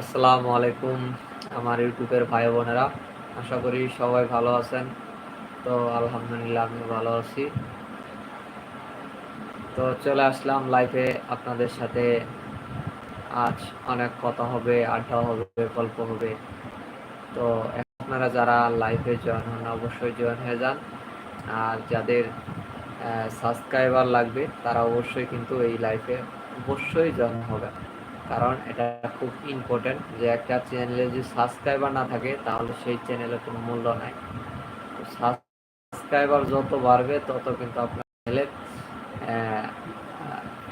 আসসালামু আলাইকুম আমার ইউটিউবের ভাই বোনেরা। আশা করি সবাই ভালো আছেন। তো আলহামদুলিল্লাহ আমি ভালো আছি। তো চলে আসলাম লাইফে আপনাদের সাথে। আজ অনেক কথা হবে, আড্ডা হবে, গল্প হবে। তো আপনারা যারা লাইভে জয়েন হন, অবশ্যই জয়েন হয়ে যান। আর যাদের সাবস্ক্রাইবার লাগবে, তারা অবশ্যই কিন্তু এই লাইফে অবশ্যই জয়েন হবে। কারণ এটা খুব ইম্পর্টেন্ট যে একটা চ্যানেলে যদি সাবস্ক্রাইবার না থাকে, তাহলে সেই চ্যানেলের কোনো মূল্য নাই। সাবস্ক্রাইবার যত বাড়বে, তত কিন্তু আপনার চ্যানেলের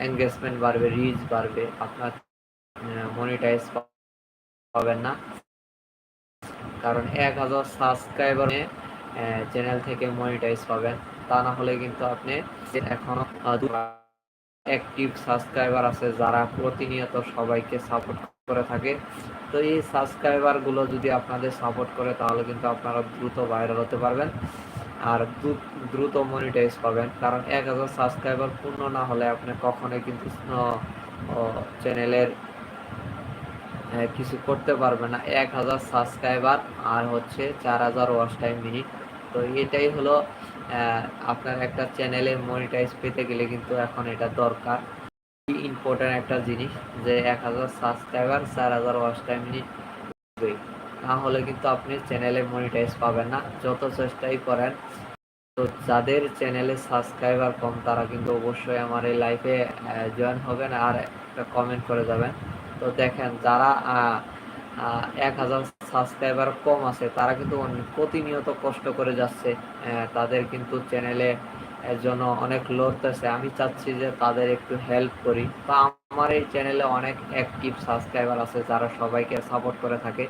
এঙ্গেজমেন্ট বাড়বে রিচ বাড়বে, আপনার মনিটাইজ পাবেন না। কারণ এক হাজার সাবস্ক্রাইবার চ্যানেল থেকে মনিটাইজ পাবেন। তা না হলে কিন্তু আপনি এখনও অ্যাক্টিভ সাবস্ক্রাইবার আছে যারা প্রতিনিয়ত সবাইকে সাপোর্ট করে থাকে। তো এই সাবস্ক্রাইবারগুলো যদি আপনাদের সাপোর্ট করে, তাহলে কিন্তু আপনারা দ্রুত ভাইরাল হতে পারবেন আর দ্রুত মনিটাইজ পাবেন। কারণ এক হাজার সাবস্ক্রাইবার পূর্ণ না হলে আপনি কখনোই কিন্তু চ্যানেলের কিছু করতে পারবে না। এক হাজার সাবস্ক্রাইবার আর হচ্ছে চার হাজার ওয়াচ টাইম মিনিট তো এটাই হলো আপনার একটা চ্যানেলে মনিটাইজ পেতে গেলে কিন্তু এখন এটা দরকার। ইম্পর্টেন্ট একটা জিনিস যে এক হাজার সাবস্ক্রাইবার চার হাজার টাইম মিনিট না হলে কিন্তু আপনি চ্যানেলে মনিটাইজ পাবেন না। যত চেষ্টাই করেন, তো যাদের চ্যানেলে সাবস্ক্রাইবার কম, তারা কিন্তু অবশ্যই আমার এই লাইফে জয়েন হবেন আর একটা কমেন্ট করে যাবেন। তো দেখেন, যারা এক হাজার সাবস্ক্রাইবার কম আছে, তারা কিন্তু প্রতিনিয়ত কষ্ট করে যাচ্ছে। তাদের কিন্তু চ্যানেলে জন্য অনেক লড়তেছে। আমি চাচ্ছি যে তাদের একটু হেল্প করি। বা আমার এই চ্যানেলে অনেক অ্যাক্টিভ সাবস্ক্রাইবার আছে যারা সবাইকে সাপোর্ট করে থাকে।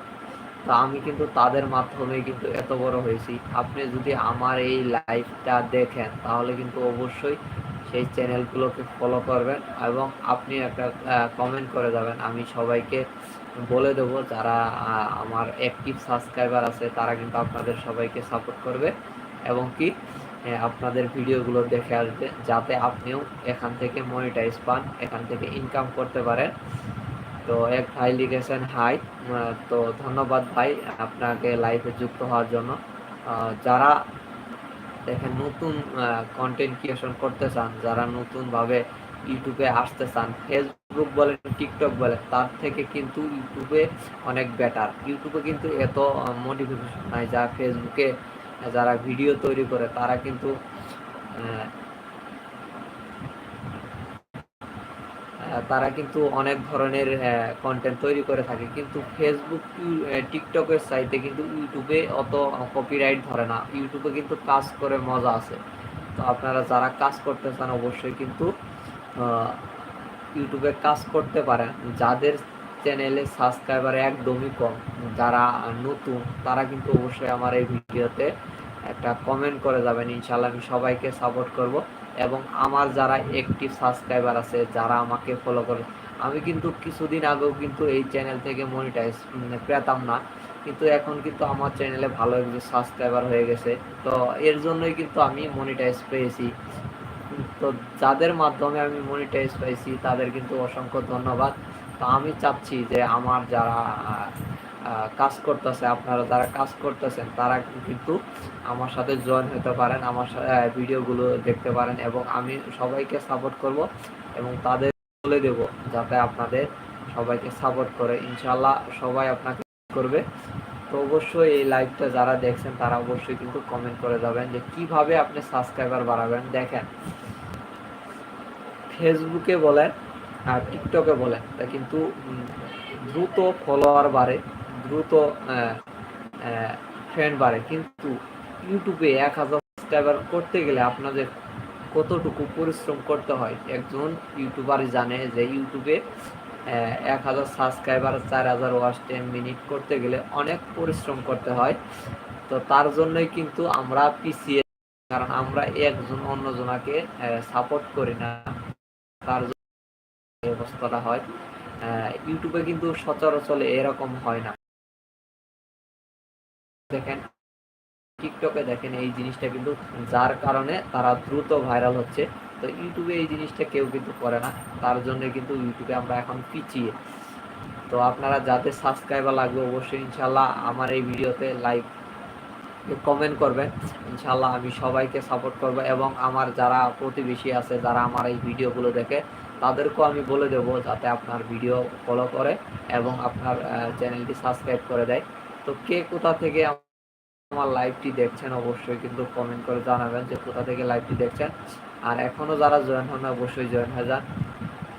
তো আমি কিন্তু তাদের মাধ্যমে কিন্তু এত বড় হয়েছি। আপনি যদি আমার এই লাইভটা দেখেন, তাহলে কিন্তু অবশ্যই সেই চ্যানেলগুলোকে ফলো করবেন এবং আপনি একটা কমেন্ট করে যাবেন। আমি সবাইকে বলে দেবো, যারা আমার অ্যাক্টিভ সাবস্ক্রাইবার আছে, তারা কিন্তু আপনাদের সবাইকে সাপোর্ট করবে এবং কি আপনাদের ভিডিওগুলো দেখে আসবে, যাতে আপনিও এখান থেকে মনিটাইজ পান, এখান থেকে ইনকাম করতে পারেন। তো এক ভাই লিখেছেন হাই তো ধন্যবাদ ভাই আপনাকে লাইভে যুক্ত হওয়ার জন্য। যারা দেখেন নতুন কন্টেন্ট ক্রিয়েশন করতে চান, যারা নতুনভাবে ইউটিউবে আসতে চান ফেসবুক বলেন টিকটক বলেন, তার থেকে কিন্তু ইউটিউবে অনেক বেটার ইউটিউবে কিন্তু এত মোটিভেশন নাই যা ফেসবুকে যারা ভিডিও তৈরি করে, তারা কিন্তু তারা কিন্তু অনেক ধরনের কন্টেন্ট তৈরি করে থাকে। কিন্তু ফেসবুক টিকটকের সাইটে কিন্তু ইউটিউবে অত কপিরাইট ধরে না। ইউটিউবে কিন্তু কাজ করে মজা আছে। তো আপনারা যারা কাজ করতে চান, অবশ্যই কিন্তু ইউটিউবে কাজ করতে পারেন। যাদের চ্যানেলে সাবস্ক্রাইবার একদমই কম, যারা নতুন, তারা কিন্তু অবশ্যই আমার এই ভিডিওতে একটা কমেন্ট করে যাবেন। ইনশাল্লাহ আমি সবাইকে সাপোর্ট করব এবং আমার যারা একটিভ সাবস্ক্রাইবার আছে, যারা আমাকে ফলো করে আমি কিন্তু কিছুদিন আগেও কিন্তু এই চ্যানেল থেকে মনিটাইজ পেতাম না। কিন্তু এখন কিন্তু আমার চ্যানেলে ভালো একটু সাবস্ক্রাইবার হয়ে গেছে। তো এর জন্যই কিন্তু আমি মনিটাইজ পেয়েছি। তো যাদের মাধ্যমে আমি মনিটাইজ পাইছি, তাদের কিন্তু অসংখ্য ধন্যবাদ। তো আমি চাচ্ছি যে আমার যারা কাজ করতেছে, আপনারা যারা কাজ করতেছেন, তারা কিন্তু আমার সাথে জয়েন হতে পারেন, আমার ভিডিওগুলো দেখতে পারেন এবং আমি সবাইকে সাপোর্ট করব এবং তাদের বলে দেব যাতে আপনাদের সবাইকে সাপোর্ট করে। ইনশাল্লাহ সবাই আপনাকে করবে। তো অবশ্যই এই লাইভটা যারা দেখছেন, তারা অবশ্যই কিন্তু কমেন্ট করে যাবেন যে কীভাবে আপনি সাবস্ক্রাইবার বাড়াবেন। দেখেন ফেসবুকে বলেন, আর টিকটকে বলেন, তা কিন্তু দ্রুত ফলোয়ার বাড়ে, দ্রুত ফ্রেন্ড বাড়ে। কিন্তু ইউটিউবে এক হাজার সাবস্ক্রাইবার করতে গেলে আপনাদের কতটুকু পরিশ্রম করতে হয়? একজন ইউটিউবারই জানে যে ইউটিউবে এক হাজার সাবস্ক্রাইবার চার হাজার ওয়াচ টেন মিনিট করতে গেলে অনেক পরিশ্রম করতে হয়। তো তার জন্যই কিন্তু আমরা পিছিয়ে, কারণ আমরা একজন অন্যজনাকে সাপোর্ট করি না। তার জন্য অবস্থাটা হয় ইউটিউবে কিন্তু সচরাচর এরকম হয় না। দেখেন টিকটকে দেখেন এই জিনিসটা কিন্তু, যার কারণে তারা দ্রুত ভাইরাল হচ্ছে। তো ইউটিউবে এই জিনিসটা কেউ কিন্তু করে না। তার জন্য কিন্তু ইউটিউবে আমরা এখন পিছিয়ে। তো আপনারা যাতে সাবস্ক্রাইবার লাগবে, অবশ্যই ইনশাল্লাহ আমার এই ভিডিওতে লাইক কমেন্ট করবেন। ইনশাল্লাহ আমি সবাইকে সাপোর্ট করব এবং আমার যারা প্রতিবেশী আছে, যারা আমার এই ভিডিওগুলো দেখে, তাদেরকেও আমি বলে দেব যাতে আপনার ভিডিও ফলো করে এবং আপনার চ্যানেলটি সাবস্ক্রাইব করে দেয়। তো কে কোথা থেকে আমার লাইভটি দেখছেন অবশ্যই কিন্তু কমেন্ট করে জানাবেন যে কোথা থেকে লাইভটি দেখছেন। আর এখনও যারা জয়েন হন অবশ্যই জয়েন হয়ে যান।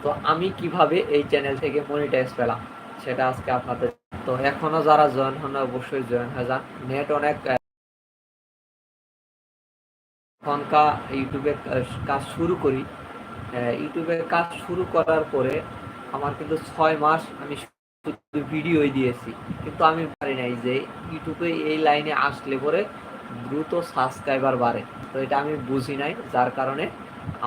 তো আমি কীভাবে এই চ্যানেল থেকে মনিটাইজ পেলাম, সেটা আজকে আপনাদের তো এখনও যারা জয়েন হন অবশ্যই জয়েন হয়ে যান। নেট অনেক এখনকার ইউটিউবে কাজ শুরু করি। ইউটিউবে কাজ শুরু করার পরে আমার কিন্তু ছয় মাস আমি শুধু ভিডিওই দিয়েছি। কিন্তু আমি পারি নাই যে ইউটিউবে এই লাইনে আসলে পরে দ্রুত সাবস্ক্রাইবার বাড়ে। তো এটা আমি বুঝি নাই, যার কারণে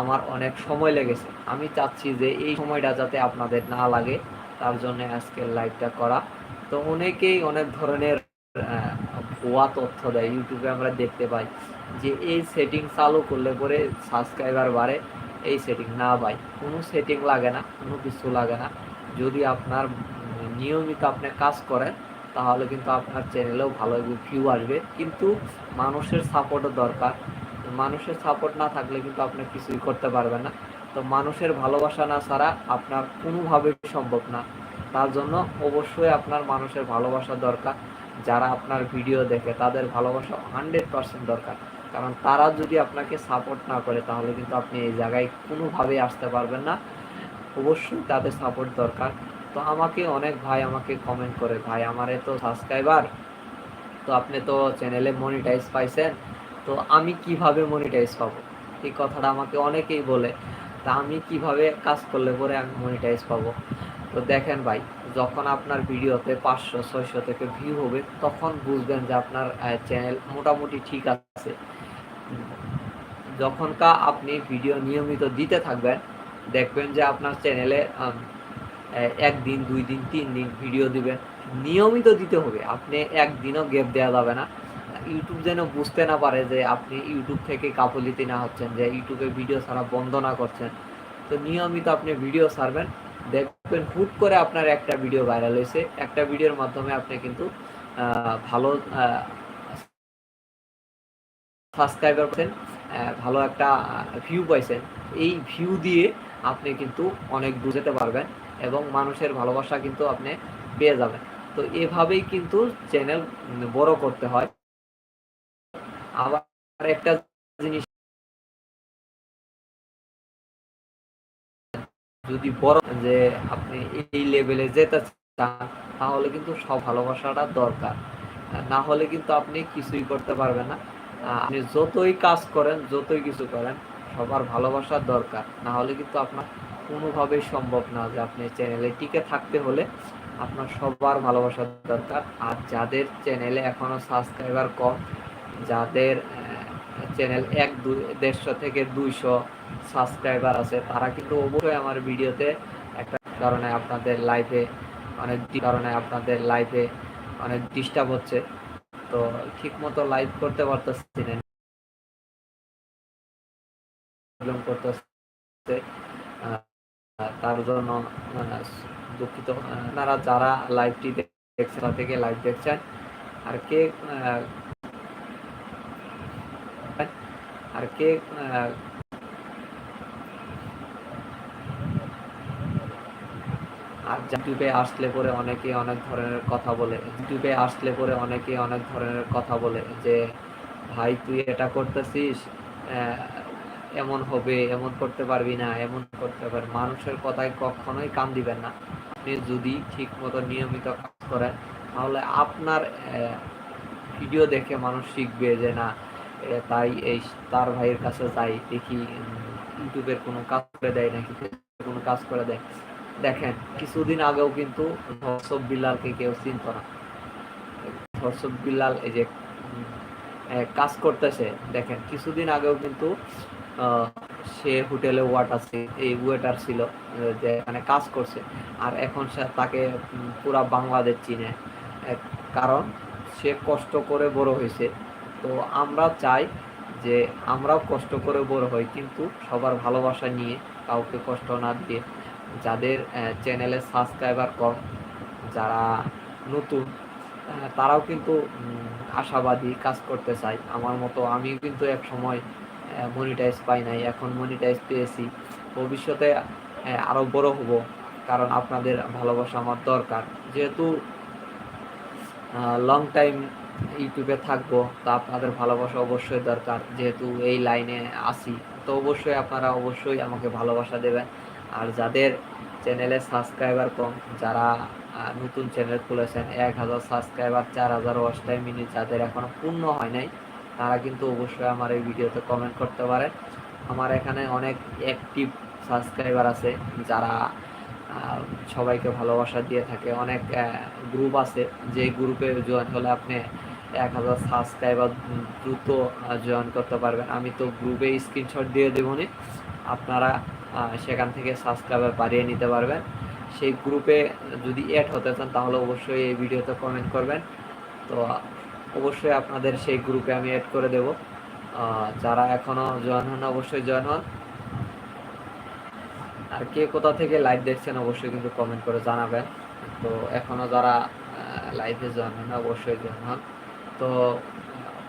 আমার অনেক সময় লেগেছে। আমি চাচ্ছি যে এই সময়টা যাতে আপনাদের না লাগে, তার জন্য আজকে লাইভটা করা। তো অনেকেই অনেক ধরনের ভুয়া তথ্য দেয়। ইউটিউবে আমরা দেখতে পাই। যে এই সেটিং চালু করলে পরে সাবস্ক্রাইবার বাড়ে, এই সেটিং না ভাই কোনো সেটিং লাগে না, কোনো কিছু লাগে না। যদি আপনার নিয়মিত আপনি কাজ করেন, তাহলে কিন্তু আপনার চ্যানেলেও ভালো ভিউ আসবে। কিন্তু মানুষের সাপোর্টও দরকার। মানুষের সাপোর্ট না থাকলে কিন্তু আপনি কিছুই করতে পারবেন না। তো মানুষের ভালোবাসা না ছাড়া আপনার কোনোভাবে সম্ভব না। তার জন্য অবশ্যই আপনার মানুষের ভালোবাসা দরকার। যারা আপনার ভিডিও দেখে, তাদের ভালোবাসা হান্ড্রেড পার্সেন্ট দরকার। কারণ তারা যদি আপনাকে সাপোর্ট না করে, তাহলে কিন্তু আপনি এই জায়গায় কোনোভাবেই আসতে পারবেন না। অবশ্যই তাদের সাপোর্ট দরকার। তো আমাকে অনেক ভাই আমাকে কমেন্ট করে, ভাই, আমার তো সাবস্ক্রাইবার তো আপনি তো চ্যানেলে মনিটাইজ পাইছেন, তো আমি কীভাবে মনিটাইজ পাবো? এই কথাটা আমাকে অনেকেই বলে, তা আমি কীভাবে কাজ করলে পরে আমি মনিটাইজ পাবো? তো দেখেন ভাই, যখন আপনার ভিডিওতে পাঁচশো, ছয়শো থেকে ভিউ হবে, তখন বুঝবেন যে আপনার চ্যানেল মোটামুটি ঠিক আছে। যখনকা আপনি ভিডিও নিয়মিত দিতে থাকবেন, দেখবেন যে আপনার চ্যানেলে একদিন দুই দিন তিন দিন ভিডিও দিবেন। নিয়মিত দিতে হবে, আপনি একদিনও গ্যাপ দেওয়া যাবে না। ইউটিউব যেন বুঝতে না পারে যে আপনি ইউটিউব থেকে কাপলিতি না হচ্ছেন, যে ইউটিউবে ভিডিও ছাড়া বন্ধ না করছেন। তো নিয়মিত আপনি ভিডিও ছাড়বেন, দেখবেন হুট করে আপনার একটা ভিডিও ভাইরাল হয়েছে। একটা ভিডিওর মাধ্যমে আপনি কিন্তু ভালো সাবস্ক্রাইবার পাচ্ছেন ভালো একটা ভিউ পাইছেন, এই ভিউ দিয়ে আপনি কিন্তু অনেক দূর যেতে পারবেন এবং মানুষের ভালোবাসা কিন্তু আপনি পেয়ে যাবেন। তো এভাবেই কিন্তু চ্যানেল বড় করতে হয়। আবার একটা জিনিস যদি বড় যে আপনি এই লেভেলে যেতে চান, তাহলে কিন্তু সব ভালোবাসাটা দরকার। না হলে কিন্তু আপনি কিছুই করতে পারবেন না। আপনি যতই কাজ করেন, যতই কিছু করেন, সবার ভালোবাসার দরকার। না হলে কিন্তু আপনার কোনোভাবেই সম্ভব না যে আপনি চ্যানেলে টিকে থাকতে হলে আপনার সবার ভালোবাসার দরকার। আর যাদের চ্যানেলে এখনও সাবস্ক্রাইবার কম, যাদের চ্যানেল এক, দুই, দেড়শো থেকে দুইশো সাবস্ক্রাইবার আছে, তারা কিন্তু অবশ্যই আমার ভিডিওতে একটা কারণে আপনাদের লাইফে অনেক কারণে আপনাদের লাইফে অনেক ডিস্টার্ব হচ্ছে। তো ঠিক মতো লাইভ করতে পারতেছি না। তার জন্য দুঃখিত। আপনারা যারা লাইভটি দেখছেন থেকে লাইভ দেখছেন। আর কে আর কে ইউটিউবে আসলে পরে অনেকে অনেক ধরনের কথা বলে। ইউটিউবে আসলে পরে অনেকে অনেক ধরনের কথা বলে যে, ভাই, তুই এটা করতেছিস এমন হবে, এমন করতে পারবি না, এমন করতে পারবি মানুষের কথায় কখনোই কান দিবেন না। আপনি যদি ঠিক মতো নিয়মিত কাজ করেন, তাহলে আপনার ভিডিও দেখে মানুষ শিখবে যে, না তাই, এই তার ভাইয়ের কাছে যাই, দেখি ইউটিউবের কোনো কাজ করে দেয় নাকি কোনো কাজ করে দেয়? দেখেন, কিছুদিন আগেও কিন্তু ধর্ষক বিল্লালকে কেউ চিনত না। ধর্ষক বিল্লাল এই যে কাজ করতেছে, দেখেন, কিছুদিন আগেও কিন্তু সে হোটেলে ওয়াটার এই ওয়েটার ছিল, যে এখানে কাজ করছে। আর এখন সে তাকে পুরা বাংলাদেশ চিনে। কারণ সে কষ্ট করে বড় হয়েছে। তো আমরা চাই যে, আমরাও কষ্ট করে বড় হই, কিন্তু সবার ভালোবাসা নিয়ে, কাউকে কষ্ট না দিয়ে যাদের চ্যানেলে সাবস্ক্রাইবার কম, যারা নতুন তারাও কিন্তু আশাবাদী কাজ করতে চায়। আমার মতো আমি কিন্তু এক সময় মনিটাইজ পাই নাই, এখন মনিটাইজ পেয়েছি। ভবিষ্যতে আরও আরও বড় হব, কারণ আপনাদের ভালোবাসা আমার দরকার। যেহেতু লং টাইম ইউটিউবে থাকব, তা আপনাদের ভালোবাসা অবশ্যই দরকার। যেহেতু এই লাইনে আসি তো অবশ্যই আপনারা অবশ্যই আমাকে ভালোবাসা দেবেন। আর যাদের চ্যানেলে সাবস্ক্রাইবার কম, যারা নতুন চ্যানেল খুলেছেন, এক হাজার সাবস্ক্রাইবার, চার হাজার টাইম মিনিট যাদের এখনও পূর্ণ হয় নাই, তারা কিন্তু অবশ্যই আমার এই ভিডিওতে কমেন্ট করতে পারে আমার এখানে অনেক অ্যাক্টিভ সাবস্ক্রাইবার আছে, যারা সবাইকে ভালোবাসা দিয়ে থাকে। অনেক গ্রুপ আছে, যে গ্রুপে জয়েন হলে আপনি এক হাজার সাবস্ক্রাইবার দ্রুত জয়েন করতে পারবেন। আমি তো গ্রুপে স্ক্রিনশট দিয়ে দেবনি আপনারা সেখান থেকে সাবস্ক্রাইবার বাড়িয়ে নিতে পারবেন। সেই গ্রুপে যদি অ্যাড হতে চান, তাহলে অবশ্যই এই ভিডিওতে কমেন্ট করবেন। তো অবশ্যই আপনাদের সেই গ্রুপে আমি অ্যাড করে দেব। যারা এখনও জয়েন হন, অবশ্যই জয়েন হন। আর কে কোথা থেকে লাইভ দেখছেন, অবশ্যই কিন্তু কমেন্ট করে জানাবেন। তো এখনও যারা লাইভে জয়েন হন, অবশ্যই জয়েন হন। তো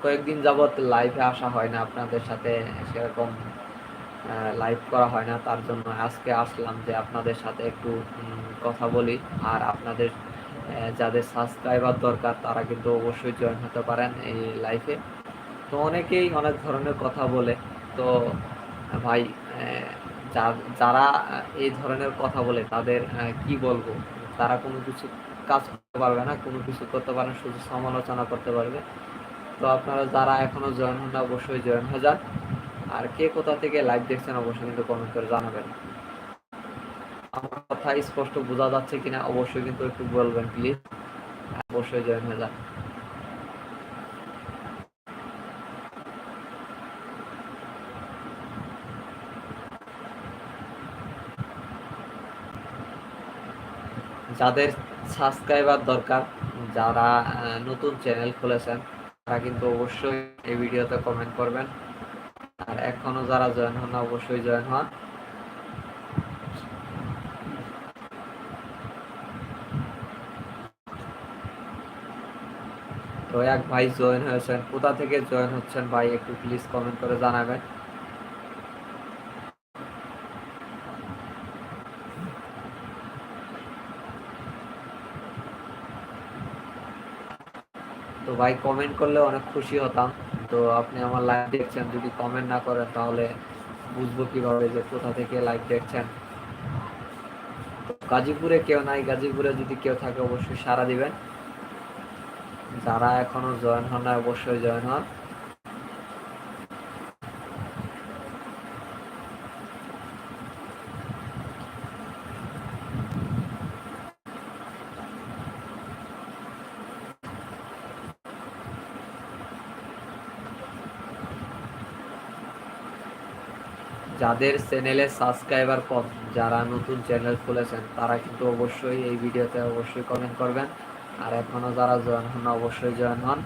কয়েকদিন যাবৎ লাইভে আসা হয় না আপনাদের সাথে, সেরকম লাইভ করা হয় না, তার জন্য আজকে আসলাম যে আপনাদের সাথে একটু কথা বলি। আর আপনাদের যাদের সাবস্ক্রাইবার দরকার, তারা কিন্তু অবশ্যই জয়েন হতে পারেন এই লাইফে তো অনেকেই অনেক ধরনের কথা বলে। তো ভাই যারা এই ধরনের কথা বলে, তাদের কি বলব? তারা কোনো কিছু কাজ করতে পারবে না, কোনো কিছু করতে পারে শুধু সমালোচনা করতে পারবে। তো আপনারা যারা এখনও জয়েন হন না, অবশ্যই জয়েন হয়ে যান। আর কে কোথা থেকে লাইভ দেখছেন অবশ্যই কিন্তু কমেন্ট করে জানাবেন। আমার কথা স্পষ্ট বোঝা যাচ্ছে কিনা অবশ্যই কিন্তু একটু বলবেন প্লিজ অবশ্যই জয়েন হয়ে যান যাদের সাবস্ক্রাইবার দরকার, যারা নতুন চ্যানেল খুলেছেন, তারা কিন্তু অবশ্যই এই ভিডিওতে কমেন্ট করবেন। এখনও যারা জয়েন হন অবশ্যই জয়েন হন। তো এক ভাই জয়েন হয়েছেন। কোথা থেকে জয়েন হচ্ছেন ভাই, একটু প্লিজ কমেন্ট করে জানাবেন। তো ভাই কমেন্ট করলে অনেক খুশি হতাম। তো আপনি আমার লাইভ দেখছেন, যদি কমেন্ট না করেন তাহলে বুঝব কীভাবে যে কোথা থেকে লাইভ দেখছেন। গাজীপুরে কেউ নাই, গাজীপুরে যদি কেউ থাকে অবশ্যই সারা দিবেন। যারা এখনও জয়েন হন না অবশ্যই জয়েন হন। যাদের চ্যানেলে সাবস্ক্রাইবার কম যারা নতুন চ্যানেল খুলেছেন, তারা কিন্তু অবশ্যই এই ভিডিওতে অবশ্যই কমেন্ট করবেন। আর এখনও যারা জয়েন হন, অবশ্যই জয়েন হন।